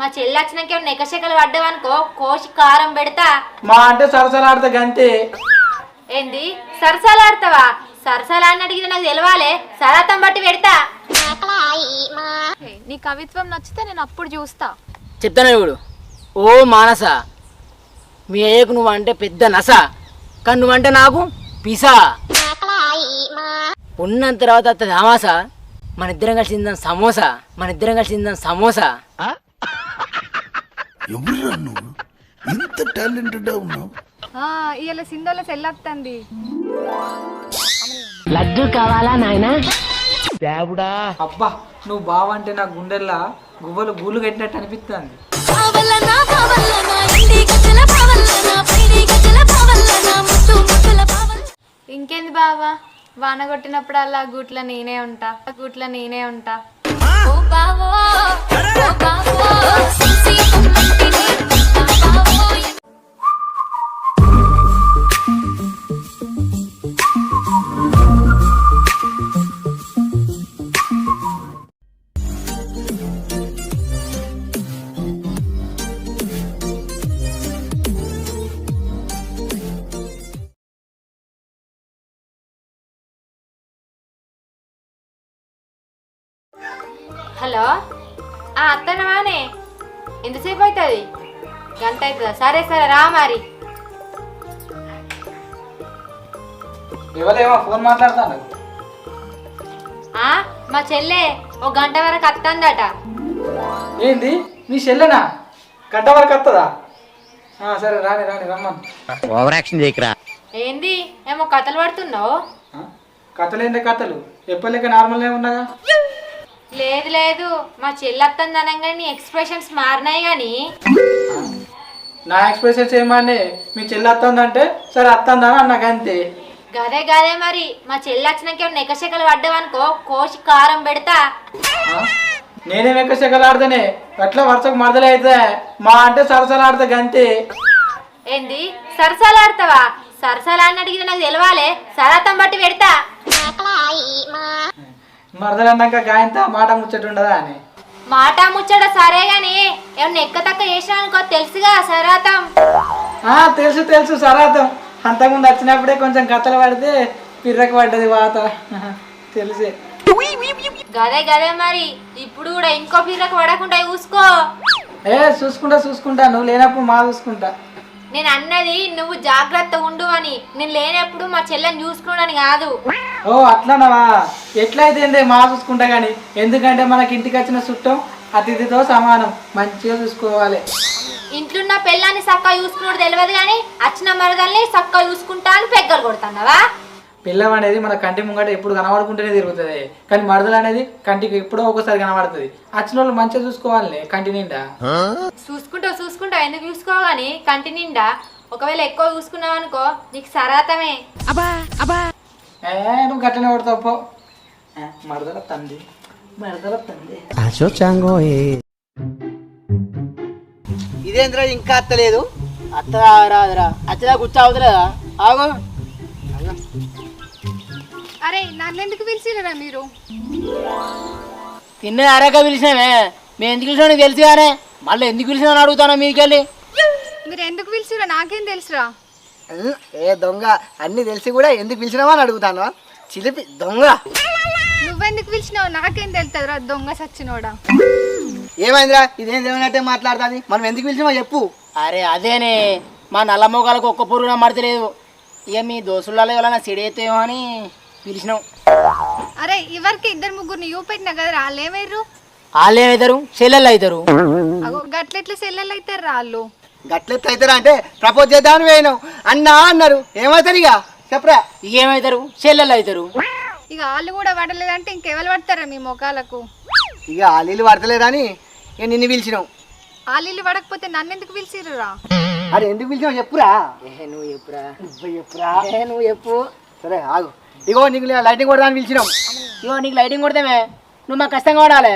మా చెల్లి వచ్చినాక నెకశకలు పడ్డావనుకో కోసి కారం పెడతా. మా అంటే సరసలాడితే గంతే. ఏంది? సరసాలాడతావా సరసాలాడిని అడిగిన నాకు తెలవాలే. సరాతం బట్టి పెడతా. నీ కవిత్వం నచ్చితే నేను అప్పుడు చూస్తా. చెప్తాను ఇప్పుడు ఓ మానస మీ అయ్యకు నువ్వు అంటే పెద్ద నస కానీ నువ్వంటే నాకు పిసా. ఉన్నంత తర్వాత అత్తది అమాస మన ఇద్దరం కలిసి తిందాం సమోసా మన ఇద్దరం కలిసి తిందాం సమోసా. ఎవరురా నువ్వు? ఇంత టాలెంటెడ్ ఉన్నావు. ఇవాళ సింధోల లడ్డు కావాలా నాయనా? అబ్బా నువ్వు బావంటే నా గుండెల్లా గువ్వలు గూలు కట్టినట్టు అనిపిస్తుంది ఇంకేంది బావా? వాన కొట్టినప్పుడల్లా గూట్ల నేనే ఉంటా. గూట్ల నేనే ఉంటా. బావో ఓ బావో సరే సరే రా మరి. ఎవరేమో ఫోన్ మాట్లాడతాను ఆ మా చెల్లె ఒక గంట వరకు వస్తుందట ఏంది? నీ చెల్లెనా? గంట వరకు వస్తుందా ఆ, సరే రాని రాని రమ్మను. ఓవర్ యాక్షన్ చేయకరా. ఏంది? ఏమో కథలు పడుతున్నావు? ఆ? కథలు ఏంటి కథలు? ఎప్పటిక నార్మల్గా ఉన్నాగా? లేదు లేదు. మా చెల్లి వస్తుంది అనగానే నీ ఎక్స్ప్రెషన్స్ మారినాయి కానీ నా ఎక్స్ప్రెషన్స్ ఏమని? మీ చెల్లి వస్తుందంటే సరే వస్తుందా నాకు అంతే. గదే గదే మరి. మా చెల్లి వచ్చినాక నెకశకలు పడ్డావనుకో కోసి కారం పెడతా? నేనేం ఎక్కువ సెకలు ఆడితేనే? అట్లా వరుసకు మరదలే అయితే? మా అంటే సరసలాడితే గంతే. ఏంది? సరసాలాడతావా సరసాలాడిని అడిగిన నాకు తెలవాలే. సరాతం బట్టి పెడతా. మరదలు అన్నాక గాయంతో మాట ముచ్చట ఉండదా అని? మాట ముచ్చట సరే గాని ఏమన్నా ఎక్క తక్క చేసినానుకో తెలుసుగా సరాతం. ఆ, తెలుసు తెలుసు సరాతం. అంతకుముందు వచ్చినప్పుడే కొంచెం కథలు పడితే పిర్రకు పడ్డది వాత. తెలిసే. గదే గదే మరి. ఇప్పుడు కూడా ఇంకో పిర్రకు పడకుండా చూసుకో. ఏ చూసుకుంటా చూసుకుంటా. నువ్వు లేనప్పుడు మా చూసుకుంటా. నేను అన్నది నువ్వు జాగ్రత్త ఉండు అని. నేను లేనప్పుడు మా చెల్లెని చూసుకున్నాను కాదు. ఓ అట్లనవా? ఎట్లయితే మా చూసుకుంటా కానీ ఎందుకంటే మనకి ఇంటికి వచ్చిన చుట్టం అతిథితో సమానం. మంచిగా చూసుకోవాలి. ఇంట్లున్న పెళ్ళాన్ని చక్కగా చూసుకున్నాడు తెలియదు కానీ వచ్చిన మరదల్ని చక్కగా చూసుకుంటా అని పెగ్గలు కొడుతున్నావా? పిల్లం అనేది మన కంటి ముంగట ఎప్పుడు కనబడుకుంటేనే తిరుగుతుంది. కానీ మరదలు అనేది కంటికి ఎప్పుడో ఒకసారి కనబడుతుంది. వచ్చిన వాళ్ళు మంచిగా చూసుకోవాలి కంటి నిండా. చూసుకుంటావు చూసుకుంటావు ఎందుకు చూసుకోవు కానీ కంటి నిండా? ఒకవేళ ఎక్కువ చూసుకున్నావు అనుకో నీకు సరాతమే. ఏ నువ్వు గట్లనే పడతావు పో. మరదల తంది మరదల తంది ఇదేంద్రా ఇంకా అత్తలేదు? అత్త రాదురా అచ్చదా కూర్చో అవుతలేదా? ఆగు. అరే నన్ను ఎందుకు పిలిచిరా మీరు? తిన్న అరక పిలిచినామే మేము ఎందుకు పిలిచినా తెలుసు కానీ మళ్ళీ ఎందుకు పిలిచినా అని అడుగుతాను మీకెళ్ళి. మీరు ఎందుకు పిలిచిరా నాకేం తెలుసురా? ఏ దొంగ అన్ని తెలిసి కూడా ఎందుకు పిలిచినావా అని అడుగుతాను? చిలిపి దొంగ. నువ్వెందుకు పిలిచినావు? నాకేం తెలుతుందిరా దొంగ సచ్చినోడా? ఏమైందిరా? ఇదేం ఏమైనట్టే మాట్లాడుతుంది? మనం ఎందుకు పిలిచినావో చెప్పు. అరే అదేనే. మా నల్ల మొగాలకు ఒక్క పురుగున మడతలేదు ఇక మీ దోస్తులలో ఎవరైనా సిడేతేమో అని. పిలిచినాం అరే ఎవరికి ఇద్దరు ముగ్గురిని యూ పెట్టినా కదా వాళ్ళు ఏమైర్రు వాళ్ళు ఏమవుతారు? చెల్లెళ్ళు అవుతారు. అగో గట్లెట్ల సెల్లెలు అవుతారు వాళ్ళు? గట్లెత్త అవుతారా అంటే ప్రపోజ్ చేద్దామని పోయినాం అన్నా అన్నారు. ఏమవుతారు ఇక? చెప్పరా. ఇక ఏమవుతారు? చెల్లెళ్ళు అవుతారు. ఇక వాళ్ళు కూడా పడలేదంటే ఇంకెవరు పడతారా మీ మొఖాలకు? ఇక వాళ్ళు పడతలేరని ఇక నిన్ను పిలిచినాం వాళ్ళు పడకపోతే నన్ను ఎందుకు పిలిచిర్రురా అరే ఎందుకు పిలిచావు చెప్పురా. ఏ నువ్వు చెప్పురా. నువ్వు చెప్పురా. ఏ నువ్వు చెప్పు. సరే ఆగు. ఇగో నీకు లైటింగ్ కొడదాని పిలిచినాం. ఇగో నీకు లైటింగ్ కొడితేమే నువ్వు మాకు కష్టంగా వాడాలి.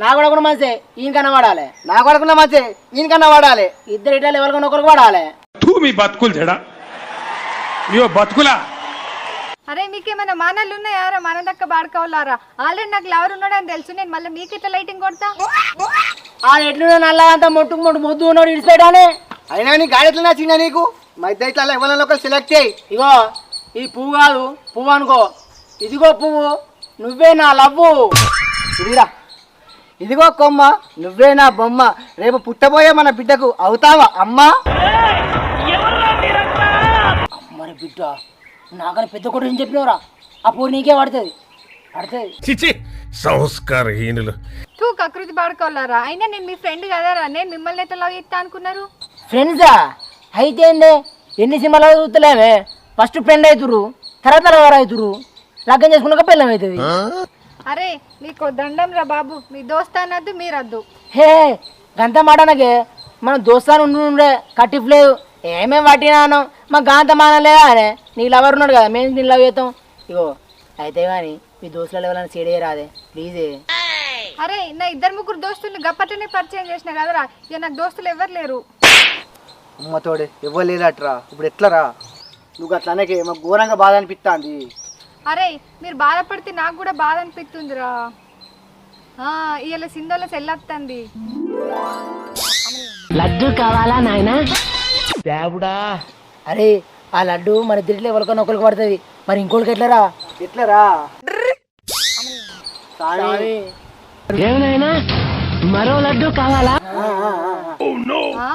నా కొడకుండా మంచి ఈయనకన్నా వాడాలి. నా కొడకుండా మంచి ఈయనకన్నా వాడాలి. ఇద్దరు ఇట్లా ఎవరికన్నా ఒకరికి వాడాలి. తూ మీ బతుకులు ఇవో బతుకులా. అరే మీకేమైనా మానలు ఉన్నాయారా మన దక్క బాడుకోవాలారా ఆల్రెడీ నాకు లవర్ ఉన్నాడని తెలుసు. నేను మళ్ళీ మీకు ఇట్లా లైటింగ్ కొడతా? ఆ ఎట్లు నల్లగా మొట్టు మొట్టు మొద్దు ఉన్నాడు ఇడిచిపెట్టానే అయినా నీ గాడి ఎట్లా నచ్చిందా నీకు? మధ్య ఇట్లా ఎవరైనా ఒకరు సెలెక్ట్ చేయి. ఇగో ఈ పువ్వు కాదు పువ్వు అనుకో. ఇదిగో పువ్వు నువ్వే నా లవ్వు. ఇదిరా. ఇదిగో కొమ్మ నువ్వే నా బొమ్మ. రేపు పుట్టబోయే మన బిడ్డకు అవుతావా అమ్మా? మరి బిడ్డ నాకని పెద్ద కొడుకు ఏం చెప్పినవరా? ఆ పూరి నీకే పడుతుంది. పడుతుంది. చిచి సంస్కారహీనులు. తూ కకృతి బాడుకోవాలారా. అయినా నేను మీ ఫ్రెండ్ కదరా. నేను మిమ్మల్ని అయితే లవ్ చేస్తా అనుకున్నారు? ఫ్రెండ్సా అయితే ఏంది? ఎన్ని సినిమాలు చూస్తలేమే ఫస్ట్ ఫ్రెండ్ అవుతురు తర్వాత లవర్ అవుతురు లగ్గం చేసుకున్నాక పెళ్ళం అవుతుంది అరే మీకు దండం రా బాబు మీ దోస్త అనద్దు మీరద్దు. హే గంత మాట నాకే మన దోస్తాను ఉండి కట్టిఫ్ లేదు. ఏమేం పట్టినాను మా గాంత మానలేదా అరే? నీ లవర్ ఉన్నాడు కదా మేము నీ లవ్ చేస్తాం. ఇగో అయితే కానీ మీ దోస్తుల ఎవరైనా సీడే రాదే ప్లీజే అరే నా ఇద్దరు ముగ్గురు దోస్తుల్ని గప్పట్లనే పరిచయం చేసిన కదరా? ఇక నాకు దోస్తులు ఎవరు లేరు? అమ్మతోడే ఇవ్వలేదట్రా ఇప్పుడు ఎట్లరా? నువ్వు అట్లనకే మాకు ఘోరంగా బాధ అనిపిస్తుంది అరే మీరు బాధపడితే నాకు కూడా బాధ అనిపిస్తుందిరా ఇవాళ సింధోల సెల్లొత్తంది అరే ఆ లడ్డు మన ఇద్దరిలో ఎవరికైనా ఒకరికి పడుతుంది. మరి ఇంకోటికి ఎట్లరా? ఎట్లరా? ఆ?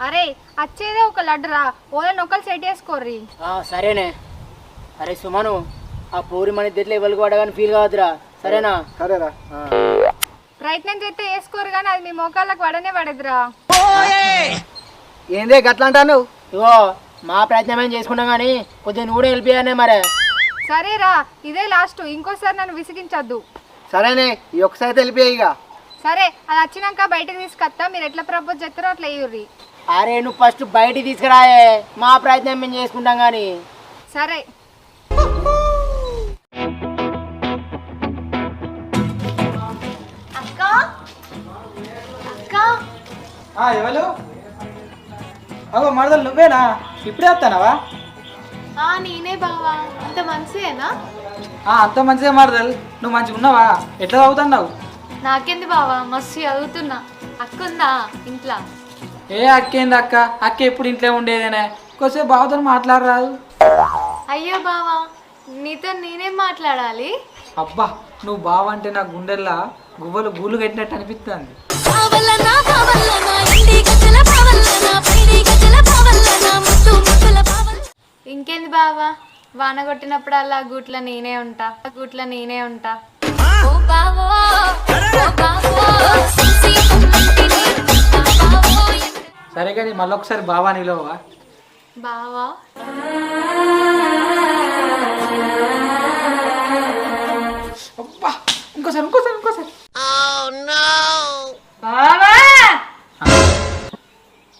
అరే వచ్చేదే ఒక లడ్డురా ఓలని ఒకరు సెట్ చేసుకోర్రి. ఆ, సరేనే. అరే సుమను ఆ పూరి మన ఇద్దరిలో ఎవరికి పడగాని ఫీల్ కావద్దురా. సరేనా? సరేరా. ప్రయత్నం చేస్తే వేసుకోరు కానీ అది మీ మోకాళ్ళకు పడనే పడదురా ఏందే గట్లా అంటాను ఇగో మా ప్రయత్నం ఏం చేసుకున్నాం కానీ కొద్దిగా నువ్వు చేయనే మరే. సరేరా ఇదే లాస్ట్ ఇంకోసారి నన్ను విసిగించొద్దు. సరేనే ఈ ఒక్కసారి తెలిపే ఇక. సరే అది వచ్చినాక బయటకు తీసుకొస్తా మీరు ఎట్లా ప్రపోజ్ చేస్తారో అట్లా వేయుర్రి అరే నువ్వు ఫస్ట్ బయటికి తీసుకురాయే. మా ప్రయత్నం మేము చేసుకుంటాం కానీ. సరే. అక్క. అక్క. ఆ, ఎవరు? అగో మరదలు నువ్వేనా? ఇప్పుడే వస్తానవా? ఆ నేనే బావా. అంత మంచిదేనా? ఆ, అంత మంచిదే మరదలు. నువ్వు మంచిగా ఉన్నావా? ఎట్లా చదువుతున్నావు? నాకేంది బావా? మస్తు చదువుతున్నా. అక్కుందా? ఇంట్లో. ఏ అక్కేంది అక్క? అక్క ఎప్పుడు ఇంట్లో ఉండేదేనే? కొద్దిసేపు బావతో మాట్లాడరాదు. అయ్యో బావా నీతో నేనేం మాట్లాడాలి? అబ్బా నువ్వు బావ అంటే నా గుండెల్లా గువ్వలు గూళ్ళు కట్టినట్టు అనిపిస్తుంది ఇంకేంది బావా? వాన కొట్టినప్పుడల్లా గూట్ల నేనే ఉంటా గూట్ల నేనే ఉంటా. ఓ బావో ఓ బావో సరే కానీ మళ్ళీ ఒకసారి బావా నిలవా బావా? అబ్బా ఇంకోసారి ఇంకోసారి ఇంకోసారి.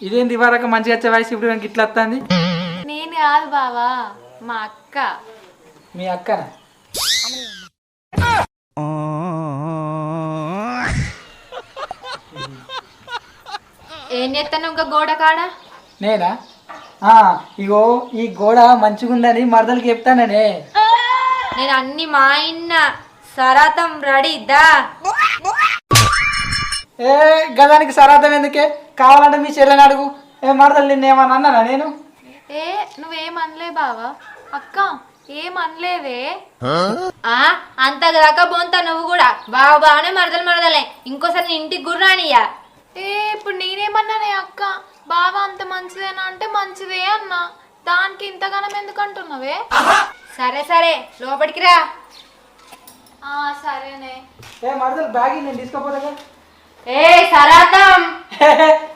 ఇదేంది ఇవరకు మంచిగా వచ్చే వయసు ఇప్పుడు నాకు ఇట్లా వస్తుంది? నేను కాదు బావా మా అక్క. మీ అక్కన? ఏం చేస్తాను ఇంకా గోడ కాడ? నేనా? ఆ, ఇగో ఈ గోడ మంచిగుందని మరదలకి చెప్తాననే నేను అన్ని మా ఇన్న సరాతం రెడీ దా. ఏ గదానికి సరార్థం ఎందుకే? కావాలంటే మీ చెల్లెని అడుగు. ఏ మరదలు నిన్న ఏమన్నా అన్నానా నేను? ఏ నువ్వేమనలే బావా? అక్క ఏమనలేదే? ఆ? అంత దాకా బోంతా నువ్వు కూడా. బాగా బాగానే మరదలు మరదలే. ఇంకోసారి ఇంటికి గుర్రానియ్యా. ఏ ఇప్పుడు నేనేమన్నానే అక్క? బావ అంత మంచిదేనా అంటే మంచిదే అన్నా. దానికి ఇంతగానం ఎందుకు అంటున్నావే? సరే సరే లోపలికి రా. ఆ సరేనే. ఏ మరదలు బ్యాగ్ నేను ఏ సరాతం.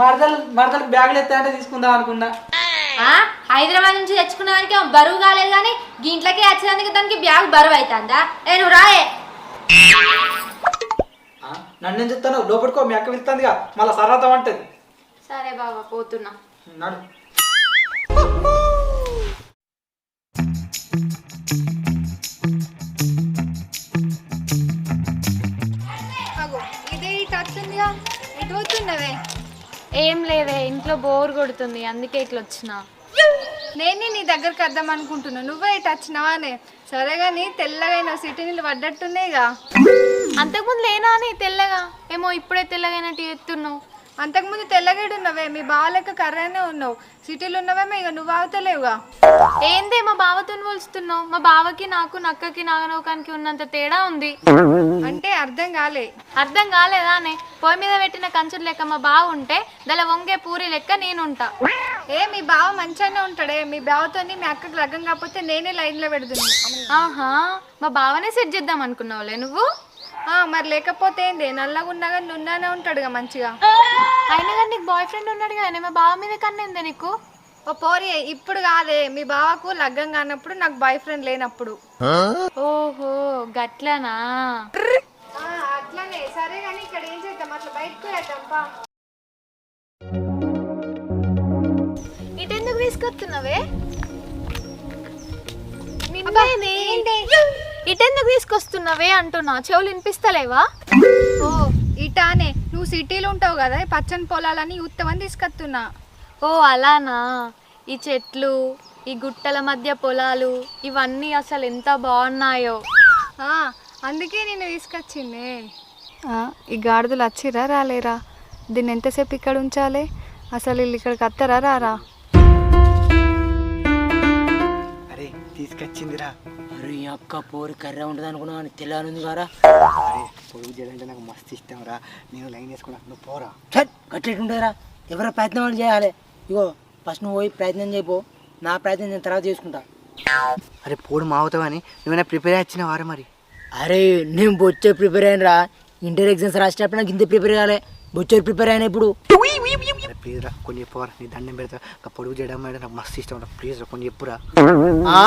మరదలు మరదలు బ్యాగులు ఎత్తా తీసుకుందాం అనుకున్నా. ఆ హైదరాబాద్ నుంచి తెచ్చుకున్న దానికి బరువు కాలేదు కానీ ఇంట్లోకి వచ్చేదానికి దానికి బ్యాగ్ బరువు అవుతుందా? ఏ నువ్వు రాయే. నన్ను ఏం చెప్తాను? లోపలికో మీ అక్క వెళ్తుందిగా మళ్ళీ సరార్థం అంటది. సరే బావా పోతున్నా. నడు. అగో ఇదే ఇటు ఎటు పోతున్నవే? ఏం లేదే ఇంట్లో బోర్ కొడుతుంది అందుకే ఇట్లా వచ్చిన. నేను నీ దగ్గరికి వద్దాం అనుకుంటున్నా. నువ్వే ఇటు వచ్చినావానే సరే కానీ తెల్లగైన సిటీ నీళ్ళు పడ్డట్టున్నాయిగా. అంతకుముందు లేనా అని తెల్లగా? ఏమో ఇప్పుడే తెల్లగైనట్టు ఎత్తున్నావు అంతకుముందు తెల్లగేడు ఉన్నవే మీ బావ లెక్క కర్రనే ఉన్నావు. సిటీలో ఉన్నవేమో ఇక నువ్వు ఆగుతలేవుగా. ఏంది మా బావతో పోల్చుతున్నావు మా బావకి నాకు నక్కకి నాగనౌకానికి ఉన్నంత తేడా ఉంది. అంటే అర్థం కాలే. అర్థం కాలేదా అనే? పొయ్యి మీద పెట్టిన కంచుడు లెక్క మా బావ ఉంటే దాని వంగే పూరి లెక్క నేనుంటా. ఏ మీ బావ మంచిగానే ఉంటాడే. మీ బావతో మీ అక్కకి లగ్గం కాకపోతే నేనే లైన్లో పెడుతున్నా ఆహా మా బావనే సెట్ చేద్దాం అనుకున్నావులే నువ్వు? మరి లేకపోతే ఏంది? నల్లగా ఉన్నా కానీ నున్నానే ఉంటాడుగా మంచిగా. అయినా కానీ నీకు బాయ్ ఫ్రెండ్ ఉన్నాడు కానీ మా బావ మీద కన్నేందే నీకు? ఓ పోరి ఇప్పుడు కాదే. మీ బావకు లగ్గం కానప్పుడు నాకు బాయ్ ఫ్రెండ్ లేనప్పుడు. ఓహో గట్లనా? అట్లనే. సరే కానీ ఇక్కడ ఏం చేద్దాం? అట్లా బయటకు వెళ్దాంపా ఇటెందుకు తీసుకొస్తున్నావే ఇటెందుకు తీసుకొస్తున్నావే అంటున్నా? చెవులు వినిపిస్తలేవా? ఓ ఇటానే. నువ్వు సిటీలో ఉంటావు కదా ఈ పచ్చని పొలాలని ఉత్తమని తీసుకొస్తున్నా. ఓ అలానా? ఈ చెట్లు ఈ గుట్టల మధ్య పొలాలు ఇవన్నీ అసలు ఎంత బాగున్నాయో. అందుకే నేను తీసుకొచ్చింది. ఈ గాడిదలు వచ్చిరా రాలేరా? దీన్ని ఎంతసేపు ఇక్కడ ఉంచాలి? అసలు వీళ్ళు ఇక్కడికి వస్తారా రారా? అరే తీసుకొచ్చిందిరా. అక్క పోరు కర్ర ఉంటుంది అనుకున్నా కానీ తెల్లారుంది కారా పొడుగు చేయాలంటే నాకు మస్తు ఇష్టం రా. నేను లైన్ వేసుకున్నా నువ్వు పోరా. చట్ గట్లెట్టుంటుందిరా ఎవరో ప్రయత్నం వాళ్ళు చేయాలి. ఇగో ఫస్ట్ నువ్వు పోయి ప్రయత్నం చేయపో నా ప్రయత్నం నేను తర్వాత చేసుకుంటా. అరే పోడు మావుతావు అని? నువ్వైనా ప్రిపేర్ వచ్చిన వారు మరి? అరే నేను బొచ్చే ప్రిపేర్ అయినరా ఇంటర్ ఎగ్జామ్స్ రాసేటప్పుడు నాకు ఇంత ప్రిపేర్ కాలే. బొచ్చేరు ప్రిపేర్ అయినా ఇప్పుడు. ప్లీజ్ రా కొన్ని చెప్పురా నీ దండం పెడతా. పొడుగు చేయడం నాకు మస్తు ఇష్టం రా. ప్లీజ్ రా కొన్ని చెప్పురా. ఆ?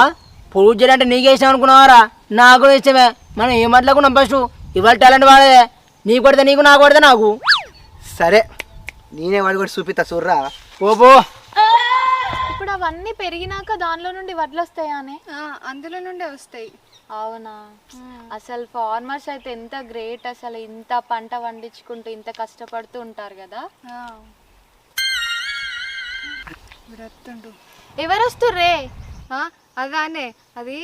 పొడుగు చేయాలంటే నీకే ఇష్టం అనుకున్నావారా? నాకు కూడా ఇష్టమే. మనం ఏ మాట్లాడుకున్నాం ఫస్ట్ ఇవాళ టాలెంట్ వాడే నీకు కొడితే నీకు నాకు కొడితే నాకు. సరే నేనే వాడు కూడా చూపిస్తా చూర్రా పో పో. ఇప్పుడు అవన్నీ పెరిగినాక దానిలో నుండి వడ్లు వస్తాయానే అందులో నుండే వస్తాయి. అవునా? అసలు ఫార్మర్స్ అయితే ఎంత గ్రేట్ అసలు ఇంత పంట పండించుకుంటూ ఇంత కష్టపడుతూ ఉంటారు కదా? ఎవరు వస్తుర్రే అదానే అది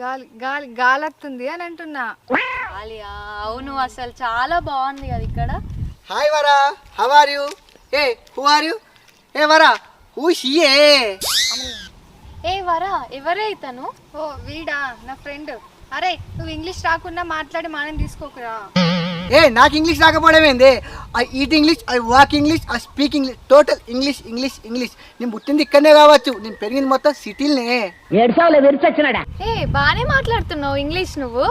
గాలి గాలి గాలత్తుంది అని అంటున్నా. ఆలియా అవును అసలు చాలా బాగుంది కదా ఇక్కడ. Hi Vara how are you A who are you ఏ వరా హూ షియే ఏ వరా ఎవరే ఇతను? ఓ వీడా నా ఫ్రెండ్. అరే నువ్వు ఇంగ్లీష్ రాకుండా మాట్లాడి మనం తీసుకోకురా. ఏ నాకు ఇంగ్లీష్ రాకపోవడం ఏంది? I eat English I walk English I speak English total English English English నేను పుట్టింది ఇక్కడనే కావచ్చు నేను పెరిగింది మొత్తం సిటీలనే. ఏ బానే మాట్లాడుతున్నావు ఇంగ్లీష్ నువ్వు.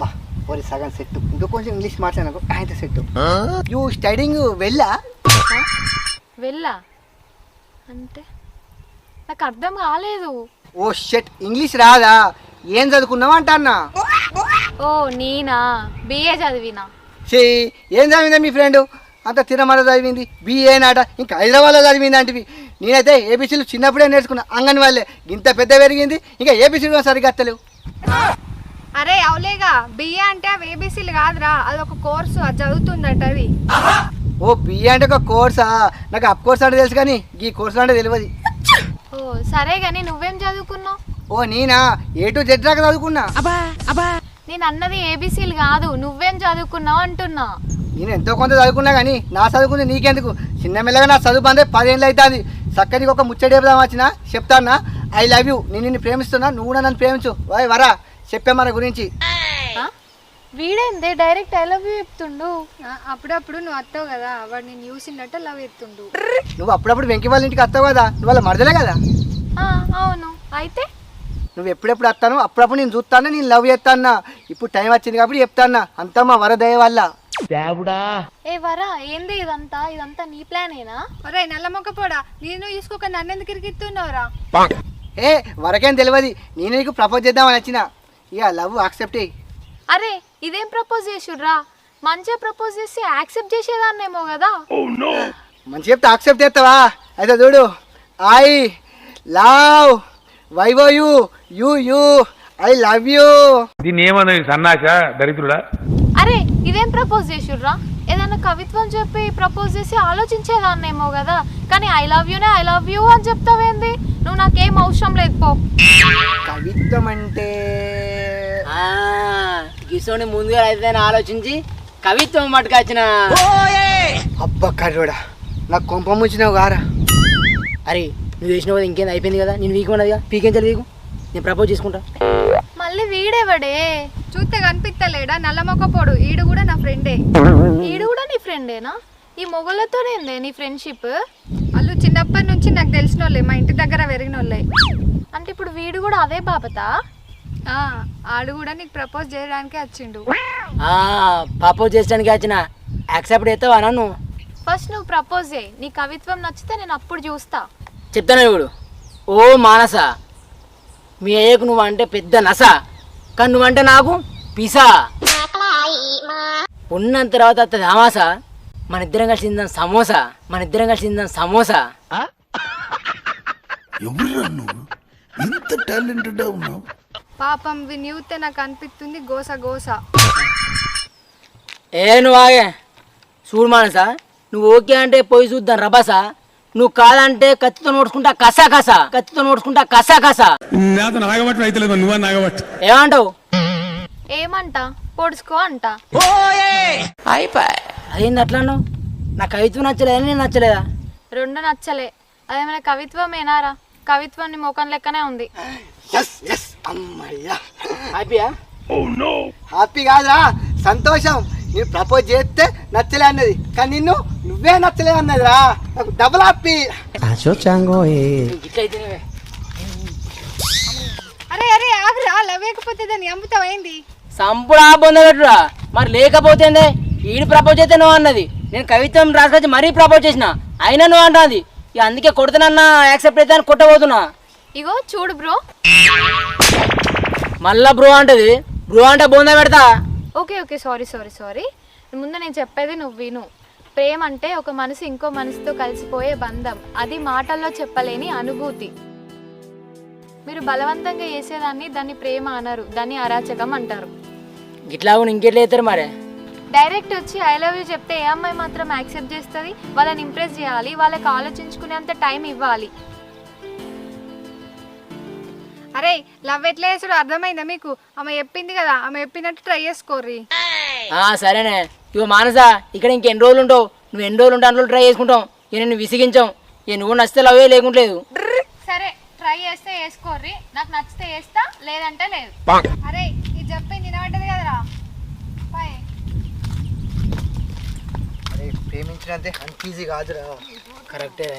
బా ఓరి సగం సెట్ ఇంకా కొంచెం ఇంగ్లీష్ మాట్లాడకు ఆయన సెట్ యూ స్టడింగ్ వెళ్ళా? వెళ్ళా? అంటే నాకు అర్థం కాలేదు. ఓ షెట్ ఇంగ్లీష్ రాదా? ఏం చదువుకున్నావు అంటన్నా? ఓ నేనా? బిఏ చదివినా? సే ఏం చదివిందా మీ ఫ్రెండ్? అంత తిరుమల చదివింది బిఏ నాట ఇంకా హైదరాబాద్లో చదివింది అంటివి. నేనైతే ఏబీసీలు చిన్నప్పుడే నేర్చుకున్నా అంగన్ వాళ్ళే ఇంత పెద్ద పెరిగింది ఇంకా ఏబీసీలు సరిగ్గా అత్తలేవు. అరే అవులేగా బిఏ అంటే అవి ఏబీసీలు కాదురా అది ఒక కోర్సు అది చదువుతుందట అది. ఓ బిఏ అంటే ఒక కోర్సా? నాకు అప్ కోర్స్ అంటే తెలుసు కానీ ఈ కోర్సు అంటే తెలియదు. ఓ సరే కానీ నువ్వేం చదువుకున్నావు? ఓ నేనా? ఏ టు జెడ్ దాకా చదువుకున్నా. నేను అన్నది ఏబీసీలు కాదు. నువ్వేం చదువుకున్నావు అంటున్నా. నేను ఎంతో కొంత చదువుకున్నా కానీ నా చదువుకుంది నీకెందుకు? చిన్న మెల్లగా నా చదువు అందే పదేళ్ళు అవుతుంది చక్కనికి ఒక ముచ్చట చెప్దాం వచ్చిన చెప్తానా? ఐ లవ్ యూ నేను నిన్ను ప్రేమిస్తున్నా. నువ్వు కూడా నన్ను ప్రేమించు. ఓయ్ వరా చెప్పే మన గురించి? వీడేందే? డైరెక్ట్ ఐ లవ్ యూ చెప్తుండు. అప్పుడప్పుడు నువ్వు వస్తావు కదా. వాడు నేను చూసినట్టు లవ్ ఎత్తుండు నువ్వు అప్పుడప్పుడు వెంకి వాళ్ళ ఇంటికి వస్తావు కదా? నువ్వు వాళ్ళ మరదలే కదా? అవును. అయితే? నువ్వు ఎప్పుడెప్పుడు వస్తాను అప్పుడప్పుడు నేను చూస్తాను? నేను లవ్ చేస్తానా? ఇప్పుడు టైం వచ్చింది కాబట్టి చెప్తానా అంతా మా వరదయ వల్ల. ఏ వరా ఏంది ఇదంతా? ఇదంతా నీ ప్లానేనా ఒరే నల్ల మొక్క పోడా? నేను తీసుకోక నన్ను ఎందుకు ఇరికిస్తున్నావురా ఏ వరకేం తెలియదు నేను నీకు ప్రపోజ్ చేద్దామని వచ్చిన. ఇక లవ్ యాక్సెప్ట్ అయ్యి అరే ఇదేం ప్రపోజ్ చేసుర్రా? మంచిగా ప్రపోజ్ చేసి యాక్సెప్ట్ చేసేదాన్నేమో కదా? మంచి చెప్తే యాక్సెప్ట్ చేస్తావా? అయితే చూడు. I love vivo you you you I love you. దీన్ని ఏమన్నది సన్నాస దరిద్రుడా? అరే ఇదేం ప్రపోజ్ చేసుర్రా? ఏదైనా కవిత్వం చెప్పి ప్రపోజ్ చేసి ఆలోచించేదాన్నేమో కదా. కానీ ఐ లవ్ యూనే ఐ లవ్ యూ అని చెప్తావేంది? నువ్వు నాకేం అవసరం లేదు పో. కవిత్వం అంటే ఆ, గిసోని ముందుగా అయితే ఆలోచించి కవిత్వం మట్టుకొచ్చిన అబ్బ కర్రోడా నాకు కొంప ముంచినావు గారా. అరే నువ్వు చేసిన ఇంకేం అయిపోయింది కదా? నేను వీక్ ఉన్నదిగా? పీకించాలి వీకు నేను ప్రపోజ్ చేసుకుంటా. మళ్ళీ వీడేవాడే? చూస్తే కనిపిస్తలేడా? నల్లమొక్కపోడు ఈడు కూడా నా ఫ్రెండే. వీడు కూడా నీ ఫ్రెండేనా? ఈ మొగలతోనేందే నీ ఫ్రెండ్షిప్? వాళ్ళు చిన్నప్పటి నుంచి నాకు తెలిసిన వాళ్ళే మా ఇంటి దగ్గర పెరిగిన వాళ్ళే అంటే ఇప్పుడు వీడు కూడా అదే బాబతా ఆ, ఆడు కూడా నీకు ప్రపోజ్ చేయడానికి వచ్చిండు. ఆ, ప్రపోజ్ చేయడానికి వచ్చిన. యాక్సెప్ట్ చేస్తావా నన్ను? ఫస్ట్ నువ్వు ప్రపోజ్ చేయి. నీ కవిత్వం నచ్చితే నేను అప్పుడు చూస్తా. చెప్తాను ఇప్పుడు ఓ మానస. మీ అయ్యకు నువ్వు అంటే పెద్ద నస కానీ నువ్వంటే నాకు పిసా. ఉన్నంత తర్వాత అత్తది ఆమాస మన ఇద్దరం కలిసి తిందాం సమోసా మన ఇద్దరం కలిసి తిందాం సమోసా. ఎవరురా నువ్వు? ఇంత టాలెంటెడ్ ఉన్నావు. పాపం విని చూస్తే నాకు అనిపిస్తుంది గోస గోస. ఏ నువ్వు ఆగే. చూడు మానస నువ్వు ఓకే అంటే పోయి చూద్దాం రభసా. నువ్వు కాదంటే కత్తితో నోడుచుకుంటా కసా కసా కత్తితో నోడుచుకుంటా కసా కసా. నాతో నాగబట్టి అయితే నువ్వు నాగబట్టి ఏమంటావు? ఏమంట? పొడుచుకో అంట. అట్లా అన్నావు నా కవిత్వం నచ్చలేదా నేను నచ్చలేదా? రెండు నచ్చలే. అదేమైనా కవిత్వం ఏనారా కవిత్వం నీ ముఖం లెక్కనే ఉంది. హ్యాపీయా? హ్యాపీ కాదురా. సంతోషం. నేను ప్రపోజ్ చేస్తే నచ్చలే అన్నది. కానీ నిన్ను నువ్వే నచ్చలే అన్నదిరా. నాకు డబుల్ హ్యాపీ ఇట్లయితేనే అరే అరే ఆగురా లవ్వేకపోతే దాన్ని అమ్ముతావేంది సంపుడు ఆ పొందగట్టురా మరి లేకపోతే ఏందే? ఈడు ప్రపోజ్ అయితే నువ్వు అన్నది. నేను కవిత్వం రాసుకొచ్చి మరీ ప్రపోజ్ చేసిన. అయినా నువ్వు అంటుంది. ఇక అందుకే కొడుతున్నా యాక్సెప్ట్ అయితే అని కొట్టబోతున్నా. ఇగో చూడు బ్రో. మళ్ళా బ్రో అంటది. బ్రో అంటే బొంద పెడతా. Okay okay sorry sorry sorry. ముందు నేను చెప్పేది నువ్వు విను. ప్రేమ అంటే ఒక మనసు ఇంకో మనసుతో కలిసిపోయే బంధం. అది మాటల్లో చెప్పలేని అనుభూతి. మీరు బలవంతంగా చేసేదాన్ని దాన్ని ప్రేమ అనరు దాన్ని అరాచకం అంటారు. ఇట్లా కూడా ఇంకెట్లా అవుతారు మరి? డైరెక్ట్ వచ్చి ఐ లవ్ యూ చెప్తే ఏ అమ్మాయి మాత్రం యాక్సెప్ట్ చేస్తుంది? వాళ్ళని ఇంప్రెస్ చేయాలి వాళ్ళకి ఆలోచించుకునేంత టైం ఇవ్వాలి. అరే లవ్ ఎట్లా చేసుడు అర్థమైందా మీకు? ఆమె చెప్పింది కదా ఆమె చెప్పినట్టు ట్రై చేసుకోర్రి. ఆ సరేనే. ఇక మానస ఇక్కడ ఇంకెన్ని రోజులు ఉంటావు? నువ్వు ఎన్ని రోజులు ఉంటా ట్రై చేసుకుంటాం. ఇక నేను విసిగించాం. ఇక నువ్వు నచ్చితే లవే లేకుంటలేదు. సరే ట్రై చేస్తే వేసుకోర్రి నాకు నచ్చితే వేస్తా లేదంటే లేదు. అరే ఇది చెప్పింది నిలబడ్డది కదరా. అరే ప్రేమించినంతే అంత ఈజీ కాదురా. కరెక్టే